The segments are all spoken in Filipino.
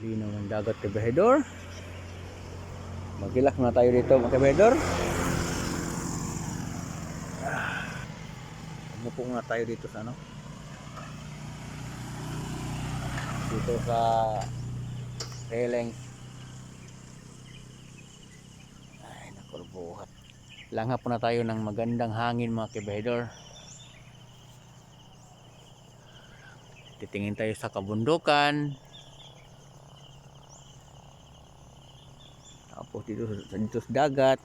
Linaw ng dagat kabahedor. Magilak na tayo dito mga kabahedor. Ah. Umupo na tayo dito sa ano? Dito sa railing. Ay, nakurbuhat. Langhap na tayo ng magandang hangin mga kabahedor. Titingin tayo sa kabundukan. Tapos dito sa dito sa dagat.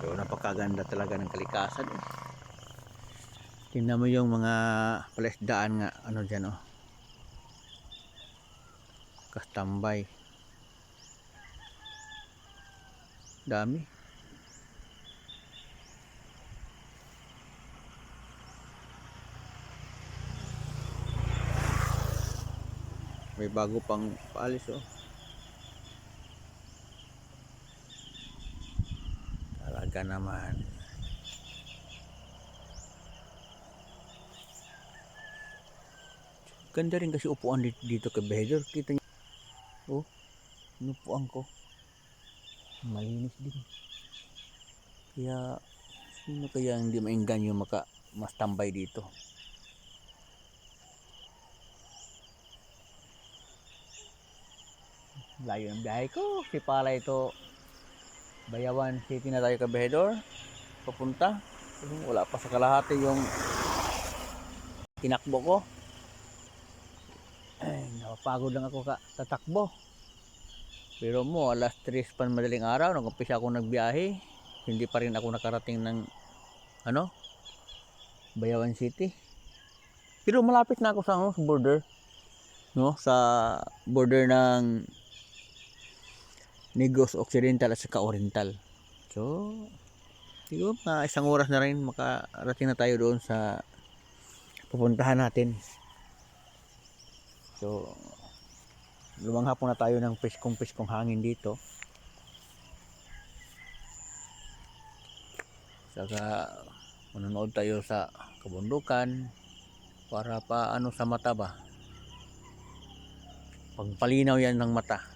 So napakaganda talaga ng kalikasan. Eh. Tingnan mo yung mga palesdaan nga ano diyan oh. Kastambay. Dami. May bago pang paalis oh. Talaga naman. Ganda rin kasi upuan dito, dito kay Behedor. Kita niyo. Oh, inupuan ko. Malinis din. Kaya, sino kaya hindi mainggan yung maka mas tambay dito? Layo ng biyahe ko. Si pala ito. Bayawan City na tayo kabehedor. Papunta. Wala pa sa kalahati yung tinakbo ko. Ay, napapagod lang ako ka tatakbo. Pero mo, alas 3 pa ng madaling araw, nag-umpisa ako nagbiyahe. Hindi pa rin ako nakarating ng ano? Bayawan City. Pero malapit na ako sa, ano, sa border. No, sa border ng Negros Occidental at saka Oriental. So, siguro mga isang oras na rin makarating na tayo doon sa pupuntahan natin. So, lumanghap na tayo ng piskong-piskong hangin dito. Saka manonood tayo sa kabundukan para pa ano sa mata ba. Pagpalinaw yan ng mata.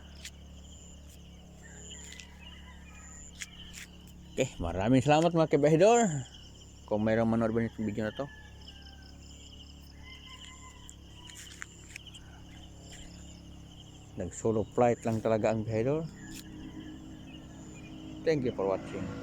Okay, maraming salamat mga kabahidor. Kung mayroong manood ba nitong video na to. Nag solo flight lang talaga ang bahidor. Thank you for watching.